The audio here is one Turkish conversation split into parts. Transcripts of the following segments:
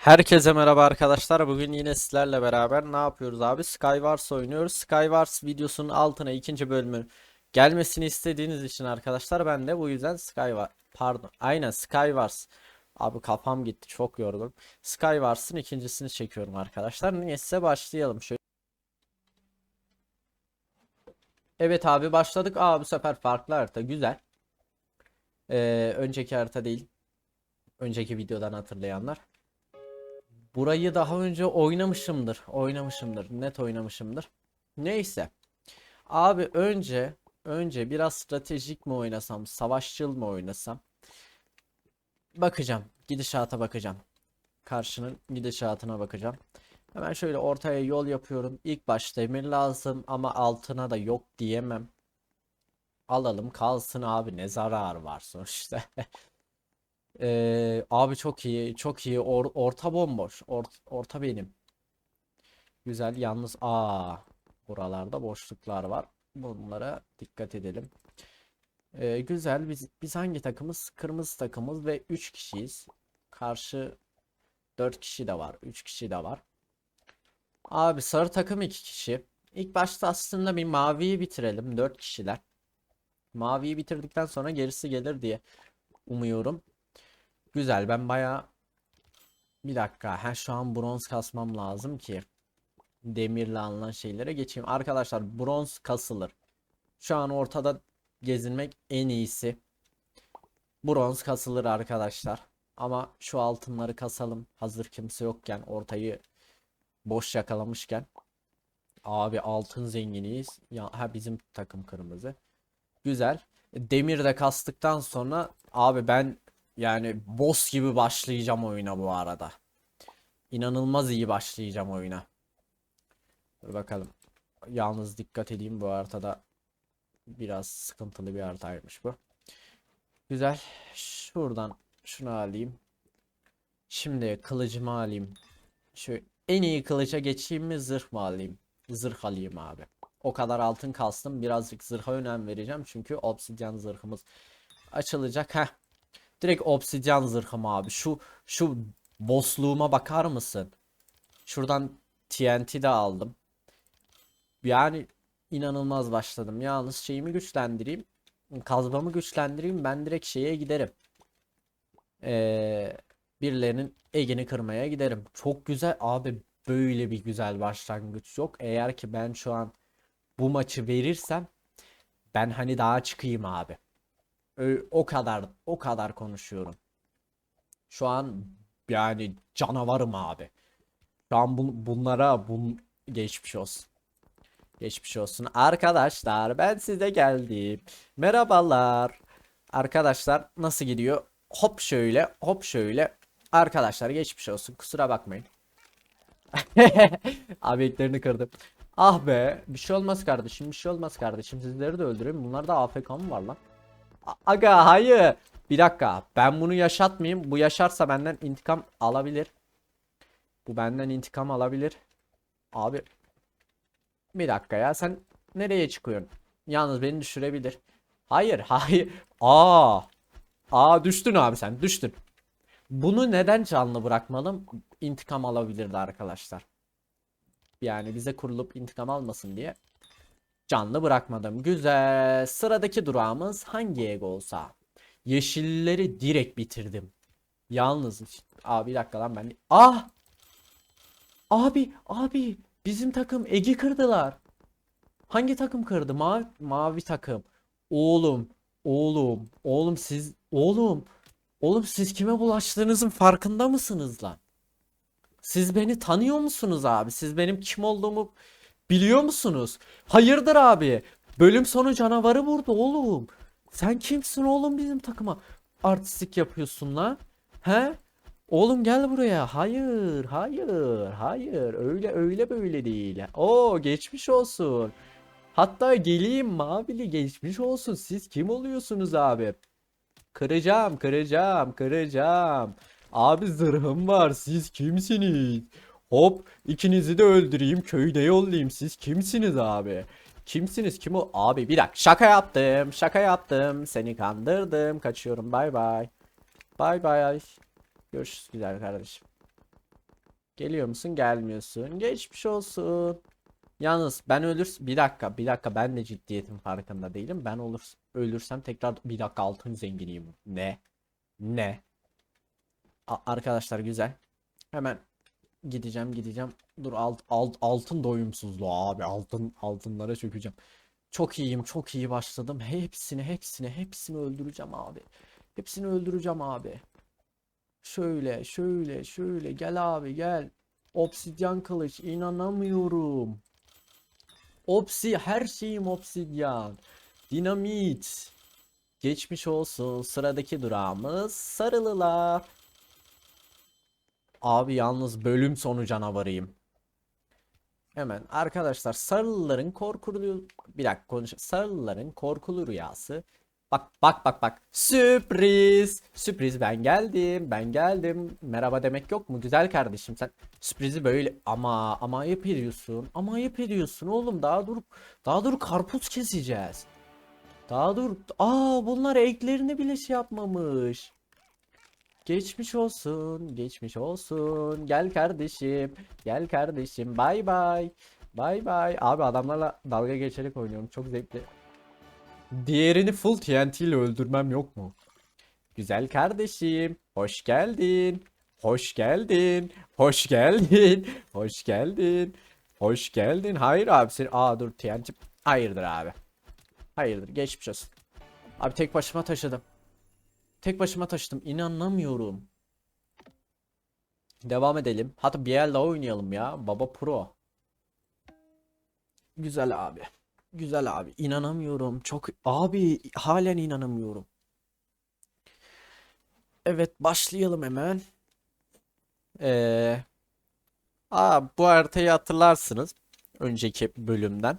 Herkese merhaba arkadaşlar. Bugün yine sizlerle beraber ne yapıyoruz abi? Skywars oynuyoruz. Skywars videosunun altına ikinci bölümü gelmesini istediğiniz için arkadaşlar ben de bu yüzden Skywars pardon aynen Skywars abi kafam gitti çok yordum. Skywars'ın ikincisini çekiyorum arkadaşlar. Neyse başlayalım. Şöyle Evet abi başladık. Aa bu sefer farklı harita güzel. Ee, önceki harita değil. Önceki videodan hatırlayanlar. Burayı daha önce oynamışımdır. Oynamışımdır. Net oynamışımdır. Neyse. Abi önce önce biraz stratejik mi oynasam, savaşçıl mı oynasam? Bakacağım. Gidişata bakacağım. Karşının gidişatına bakacağım. Hemen şöyle ortaya yol yapıyorum. İlk başta demir lazım ama altına da yok diyemem. Alalım kalsın abi ne zarar var sonuçta. Ee, abi çok iyi, çok iyi. Or- orta bomboş. Or- orta benim. Güzel. Yalnız aa buralarda boşluklar var. Bunlara dikkat edelim. Ee, güzel. Biz biz hangi takımız? Kırmızı takımız ve 3 kişiyiz. Karşı 4 kişi de var. 3 kişi de var. Abi sarı takım 2 kişi. İlk başta aslında bir maviyi bitirelim. 4 kişiler. Maviyi bitirdikten sonra gerisi gelir diye umuyorum. Güzel ben bayağı bir dakika ha şu an bronz kasmam lazım ki demirle alınan şeylere geçeyim. Arkadaşlar bronz kasılır. Şu an ortada gezinmek en iyisi. Bronz kasılır arkadaşlar. Ama şu altınları kasalım. Hazır kimse yokken ortayı boş yakalamışken. Abi altın zenginiyiz. Ya ha bizim takım kırmızı. Güzel. Demir de kastıktan sonra abi ben yani boss gibi başlayacağım oyuna bu arada. İnanılmaz iyi başlayacağım oyuna. Dur bakalım. Yalnız dikkat edeyim bu haritada biraz sıkıntılı bir haritaymış bu. Güzel. Şuradan şunu alayım. Şimdi kılıcımı alayım. Şu en iyi kılıca geçeyim mi zırh mı alayım? Zırh alayım abi. O kadar altın kastım. Birazcık zırha önem vereceğim. Çünkü obsidyen zırhımız açılacak. Heh. Direkt obsidyen zırhım abi. Şu şu bossluğuma bakar mısın? Şuradan TNT de aldım. Yani inanılmaz başladım. Yalnız şeyimi güçlendireyim. Kazmamı güçlendireyim. Ben direkt şeye giderim. Ee, birilerinin egini kırmaya giderim. Çok güzel abi. Böyle bir güzel başlangıç yok. Eğer ki ben şu an bu maçı verirsem ben hani daha çıkayım abi. O kadar o kadar konuşuyorum. Şu an yani canavarım abi. Şu an bun- bunlara bun geçmiş olsun. Geçmiş olsun. Arkadaşlar ben size geldim. Merhabalar. Arkadaşlar nasıl gidiyor? Hop şöyle, hop şöyle. Arkadaşlar geçmiş olsun. Kusura bakmayın. Abi eklerini kırdım. Ah be, bir şey olmaz kardeşim, bir şey olmaz kardeşim. Sizleri de öldüreyim. Bunlar da AFK mı var lan? Aga hayır. Bir dakika. Ben bunu yaşatmayayım. Bu yaşarsa benden intikam alabilir. Bu benden intikam alabilir. Abi. Bir dakika ya. Sen nereye çıkıyorsun? Yalnız beni düşürebilir. Hayır, hayır. Aa. Aa düştün abi sen. Düştün. Bunu neden canlı bırakmalım? İntikam alabilirdi arkadaşlar. Yani bize kurulup intikam almasın diye canlı bırakmadım. Güzel. Sıradaki durağımız hangi ego olsa? Yeşilleri direkt bitirdim. Yalnız abi bir dakika lan ben. Ah! Abi, abi bizim takım Egi kırdılar. Hangi takım kırdı? Mavi, mavi takım. Oğlum, oğlum, oğlum siz oğlum, oğlum siz kime bulaştığınızın farkında mısınız lan? Siz beni tanıyor musunuz abi? Siz benim kim olduğumu biliyor musunuz? Hayırdır abi? Bölüm sonu canavarı vurdu oğlum. Sen kimsin oğlum bizim takıma? Artistik yapıyorsun lan. He? Oğlum gel buraya. Hayır, hayır, hayır. Öyle öyle böyle değil. Oo geçmiş olsun. Hatta geleyim mavili geçmiş olsun. Siz kim oluyorsunuz abi? Kıracağım, kıracağım, kıracağım. Abi zırhım var. Siz kimsiniz? Hop, ikinizi de öldüreyim, köyde yollayayım. Siz kimsiniz abi? Kimsiniz? Kim o? Abi bir dakika. Şaka yaptım. Şaka yaptım. Seni kandırdım. Kaçıyorum. Bay bay. Bay bay. Görüşürüz güzel kardeşim. Geliyor musun? Gelmiyorsun. Geçmiş olsun. Yalnız ben ölür bir dakika bir dakika ben de ciddiyetin farkında değilim. Ben olur ölürsem tekrar bir dakika altın zenginiyim. Ne? Ne? A- arkadaşlar güzel. Hemen gideceğim gideceğim. Dur alt, alt altın doyumsuzluğu abi. Altın altınlara çökeceğim. Çok iyiyim, çok iyi başladım. Hepsini, hepsini, hepsini öldüreceğim abi. Hepsini öldüreceğim abi. Şöyle, şöyle, şöyle. Gel abi, gel. Obsidyen kılıç, inanamıyorum. Opsi, her şeyim obsidyen. Dinamit. Geçmiş olsun. Sıradaki durağımız Sarılılar. Abi yalnız bölüm sonu canavarıyım. Hemen arkadaşlar Sarılıların korkulu bir dakika konuş. Sarılıların korkulu rüyası. Bak bak bak bak. Sürpriz. Sürpriz ben geldim. Ben geldim. Merhaba demek yok mu? Güzel kardeşim sen sürprizi böyle ama ama ayıp ediyorsun. Ama ayıp ediyorsun oğlum. Daha dur daha dur karpuz keseceğiz. Daha dur. Aa bunlar eklerini bile şey yapmamış. Geçmiş olsun, geçmiş olsun. Gel kardeşim, gel kardeşim. Bay bay. Bay bay. Abi adamlarla dalga geçerek oynuyorum. Çok zevkli. Diğerini full TNT ile öldürmem yok mu? Güzel kardeşim, hoş geldin. Hoş geldin. Hoş geldin. Hoş geldin. Hoş geldin. Hayır abi sen Aa dur TNT. Hayırdır abi. Hayırdır. Geçmiş olsun. Abi tek başıma taşıdım. Tek başıma taşıdım. İnanamıyorum. Devam edelim. Hatta bir el daha oynayalım ya. Baba Pro. Güzel abi. Güzel abi. İnanamıyorum. Çok abi halen inanamıyorum. Evet başlayalım hemen. Ee, aa, bu haritayı hatırlarsınız. Önceki bölümden.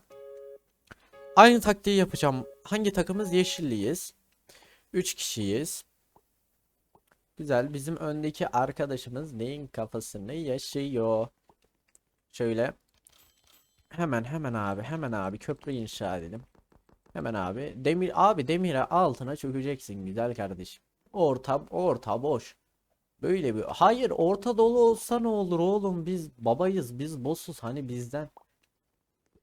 Aynı taktiği yapacağım. Hangi takımız? Yeşilliyiz. 3 kişiyiz. Güzel. Bizim öndeki arkadaşımız neyin kafasını yaşıyor? Şöyle. Hemen hemen abi. Hemen abi. Köprü inşa edelim. Hemen abi. Demir abi demire altına çökeceksin güzel kardeşim. Orta orta boş. Böyle bir. Hayır orta dolu olsa ne olur oğlum? Biz babayız. Biz bossuz. Hani bizden.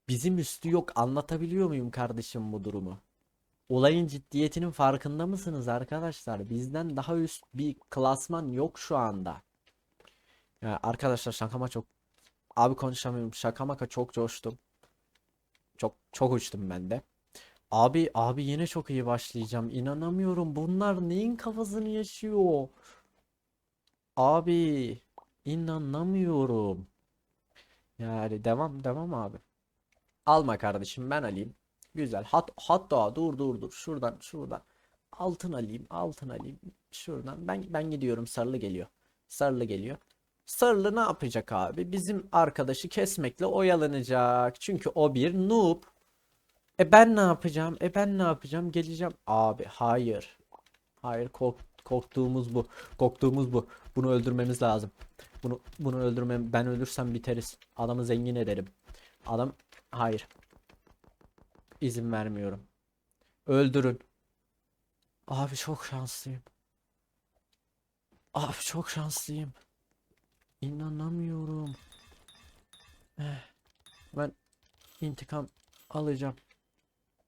Bizim üstü yok. Anlatabiliyor muyum kardeşim bu durumu? Olayın ciddiyetinin farkında mısınız arkadaşlar? Bizden daha üst bir klasman yok şu anda. Ya arkadaşlar şakama çok abi konuşamıyorum. Şaka maka çok coştum. Çok çok uçtum ben de. Abi abi yine çok iyi başlayacağım. İnanamıyorum. Bunlar neyin kafasını yaşıyor? Abi inanamıyorum. Yani devam devam abi. Alma kardeşim ben alayım. Güzel. Hat hatta dur dur dur. Şuradan şuradan. Altın alayım. Altın alayım. Şuradan. Ben ben gidiyorum. Sarılı geliyor. Sarılı geliyor. Sarılı ne yapacak abi? Bizim arkadaşı kesmekle oyalanacak. Çünkü o bir noob. E ben ne yapacağım? E ben ne yapacağım? Geleceğim. Abi hayır. Hayır kork korktuğumuz bu. Korktuğumuz bu. Bunu öldürmemiz lazım. Bunu bunu öldürmem. Ben ölürsem biteriz. Adamı zengin ederim. Adam hayır. İzin vermiyorum. Öldürün. Abi çok şanslıyım. Abi çok şanslıyım. İnanamıyorum. Eh, Ben intikam alacağım.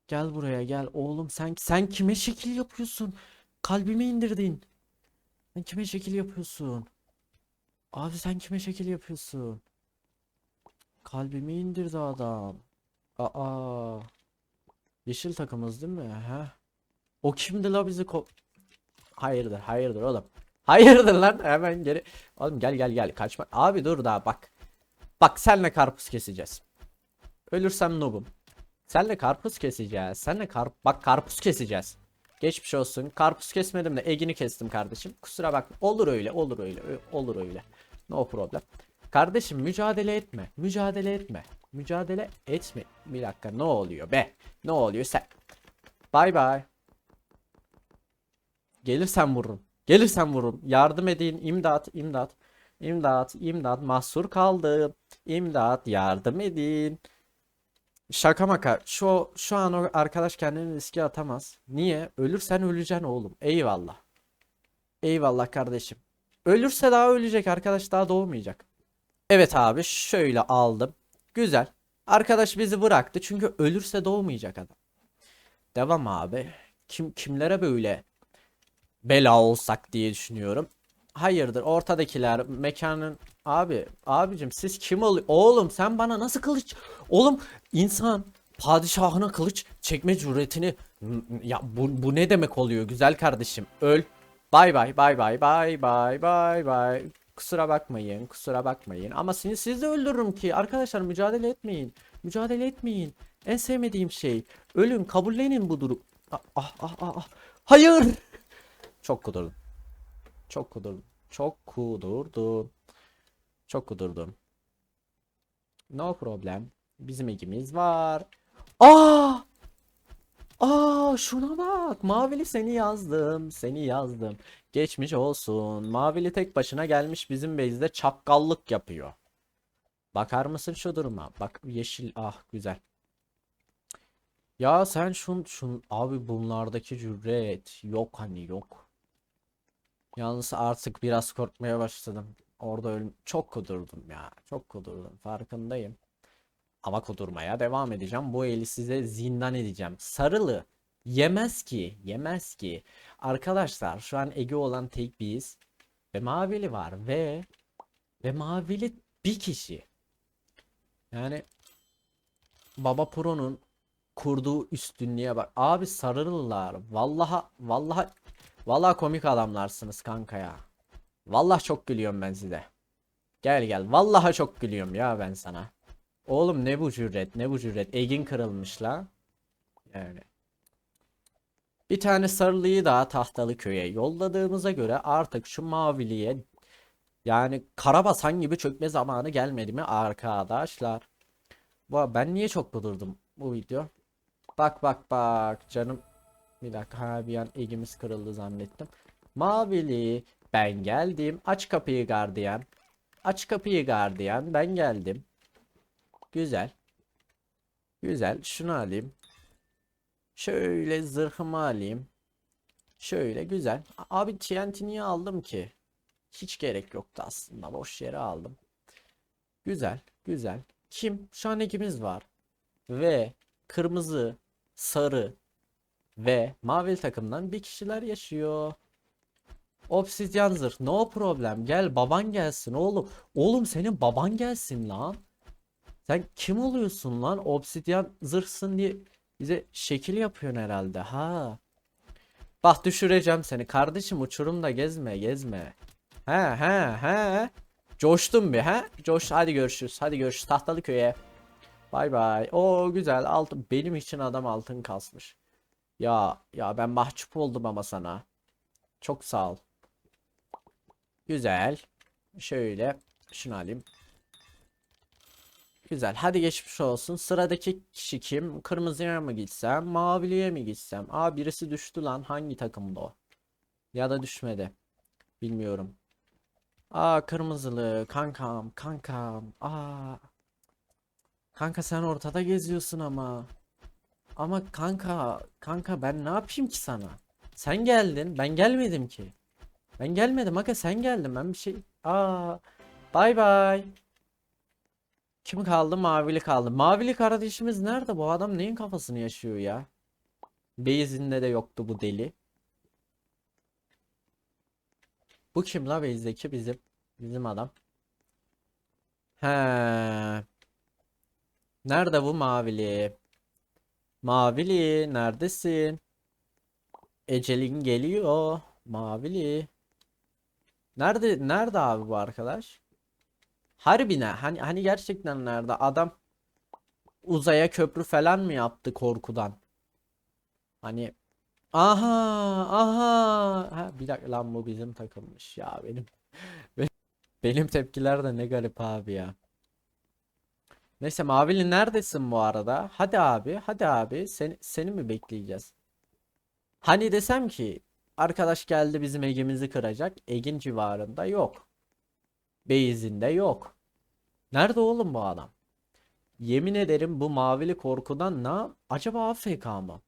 Gel buraya gel oğlum sen sen kime şekil yapıyorsun? Kalbime indirdin. Sen kime şekil yapıyorsun? Abi sen kime şekil yapıyorsun? Kalbimi indirdi adam. Aa. Yeşil takımız değil mi? He. O kimdi la bizi ko... Hayırdır, hayırdır oğlum. Hayırdır lan hemen geri. Oğlum gel gel gel kaçma. Abi dur daha bak. Bak senle karpuz keseceğiz. Ölürsem noobum. Senle karpuz keseceğiz. Senle karp bak karpuz keseceğiz. Geçmiş olsun. Karpuz kesmedim de egini kestim kardeşim. Kusura bak. Olur öyle, olur öyle. Olur öyle. No problem. Kardeşim mücadele etme. Mücadele etme. Mücadele etme. Bir dakika ne oluyor be? Ne oluyor sen? Bay bay. Gelirsen vururum. Gelirsen vururum. Yardım edin. İmdat, imdat. İmdat, imdat. Mahsur kaldım. İmdat, yardım edin. Şaka maka. Şu şu an o arkadaş kendini riske atamaz. Niye? Ölürsen öleceksin oğlum. Eyvallah. Eyvallah kardeşim. Ölürse daha ölecek arkadaş daha doğmayacak. Evet abi şöyle aldım. Güzel. Arkadaş bizi bıraktı çünkü ölürse doğmayacak adam. Devam abi. Kim kimlere böyle bela olsak diye düşünüyorum. Hayırdır ortadakiler mekanın abi abicim siz kim oluyor? Oğlum sen bana nasıl kılıç? Oğlum insan padişahına kılıç çekme cüretini ya bu, bu ne demek oluyor güzel kardeşim? Öl. Bay bay bay bay bay bay bay bay. Kusura bakmayın, kusura bakmayın. Ama seni siz de öldürürüm ki. Arkadaşlar mücadele etmeyin. Mücadele etmeyin. En sevmediğim şey. Ölün, kabullenin bu durum. Ah ah ah ah. ah. Hayır. Çok kudurdum. Çok kudurdum. Çok kudurdum. Çok kudurdum. No problem. Bizim ekimiz var. Aa! Aa şuna bak. Mavili seni yazdım. Seni yazdım. Geçmiş olsun. Mavili tek başına gelmiş bizim base'de çapkallık yapıyor. Bakar mısın şu duruma? Bak yeşil ah güzel. Ya sen şun şun abi bunlardaki cüret yok hani yok. Yalnız artık biraz korkmaya başladım. Orada ölüm çok kudurdum ya. Çok kudurdum. Farkındayım. Ama kudurmaya devam edeceğim. Bu eli size zindan edeceğim. Sarılı. Yemez ki. Yemez ki. Arkadaşlar şu an Ege olan tek biz. Ve Mavili var. Ve ve Mavili bir kişi. Yani Baba Pro'nun kurduğu üstünlüğe bak. Abi sarılılar. Vallaha vallaha vallahi komik adamlarsınız kanka ya. Vallahi çok gülüyorum ben size. Gel gel. Vallahi çok gülüyorum ya ben sana. Oğlum ne bu cüret ne bu cüret. Egin kırılmış la. Yani. Bir tane sarılıyı daha tahtalı köye yolladığımıza göre artık şu maviliye yani karabasan gibi çökme zamanı gelmedi mi arkadaşlar? Bu ben niye çok kudurdum bu video? Bak bak bak canım. Bir dakika ha bir an egimiz kırıldı zannettim. Mavili ben geldim. Aç kapıyı gardiyan. Aç kapıyı gardiyan. Ben geldim. Güzel. Güzel. Şunu alayım. Şöyle zırhımı alayım. Şöyle güzel. Abi TNT niye aldım ki? Hiç gerek yoktu aslında. Boş yere aldım. Güzel. Güzel. Kim? Şu an ikimiz var. Ve kırmızı, sarı ve mavi takımdan bir kişiler yaşıyor. Obsidyen zırh. No problem. Gel baban gelsin oğlum. Oğlum senin baban gelsin lan. Sen kim oluyorsun lan? Obsidyen zırhsın diye bize şekil yapıyorsun herhalde. Ha. Bak düşüreceğim seni. Kardeşim uçurumda gezme gezme. He he he. Coştun bir he? Coş. Hadi görüşürüz. Hadi görüşürüz. Tahtalı köye. Bay bay. O güzel. Altın. Benim için adam altın kasmış. Ya ya ben mahcup oldum ama sana. Çok sağ ol. Güzel. Şöyle şunu alayım. Güzel. Hadi geçmiş olsun. Sıradaki kişi kim? Kırmızıya mı gitsem? Maviliye mi gitsem? Aa birisi düştü lan. Hangi takımda o? Ya da düşmedi. Bilmiyorum. Aa kırmızılı. Kankam. Kankam. Aa. Kanka sen ortada geziyorsun ama. Ama kanka. Kanka ben ne yapayım ki sana? Sen geldin. Ben gelmedim ki. Ben gelmedim. Aga sen geldin. Ben bir şey... Aa. Bay bay. Kim kaldı? Mavili kaldı. Mavili kardeşimiz nerede? Bu adam neyin kafasını yaşıyor ya? Base'inde de yoktu bu deli. Bu kim la base'deki bizim bizim adam? He. Nerede bu mavili? Mavili neredesin? Ecelin geliyor. Mavili. Nerede nerede abi bu arkadaş? Harbine hani hani gerçekten nerede? Adam uzaya köprü falan mı yaptı korkudan? Hani aha aha ha, bir dakika lan bu bizim takılmış ya benim benim, tepkiler de ne garip abi ya. Neyse Mavili neredesin bu arada? Hadi abi hadi abi seni, seni mi bekleyeceğiz? Hani desem ki arkadaş geldi bizim Ege'mizi kıracak. Egin civarında yok. Beyzinde yok. Nerede oğlum bu adam? Yemin ederim bu mavili korkudan ne? Acaba AFK mı?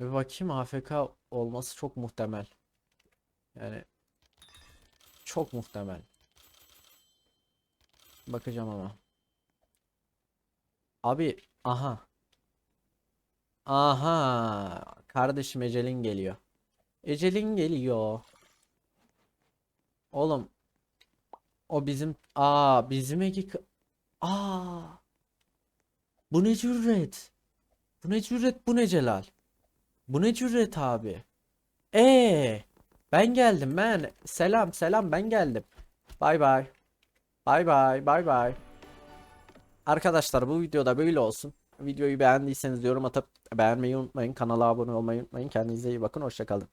Bir bakayım AFK olması çok muhtemel. Yani çok muhtemel. Bakacağım ama. Abi aha. Aha. Kardeşim Ecelin geliyor. Ecelin geliyor. Oğlum. O bizim aa bizim ekip aa. Bu ne cüret? Bu ne cüret? Bu ne Celal? Bu ne cüret abi? Ee, ben geldim ben. Selam selam ben geldim. Bay bay. Bay bay bay bay. Arkadaşlar bu videoda böyle olsun. Videoyu beğendiyseniz yorum atıp beğenmeyi unutmayın. Kanala abone olmayı unutmayın. Kendinize iyi bakın. Hoşçakalın.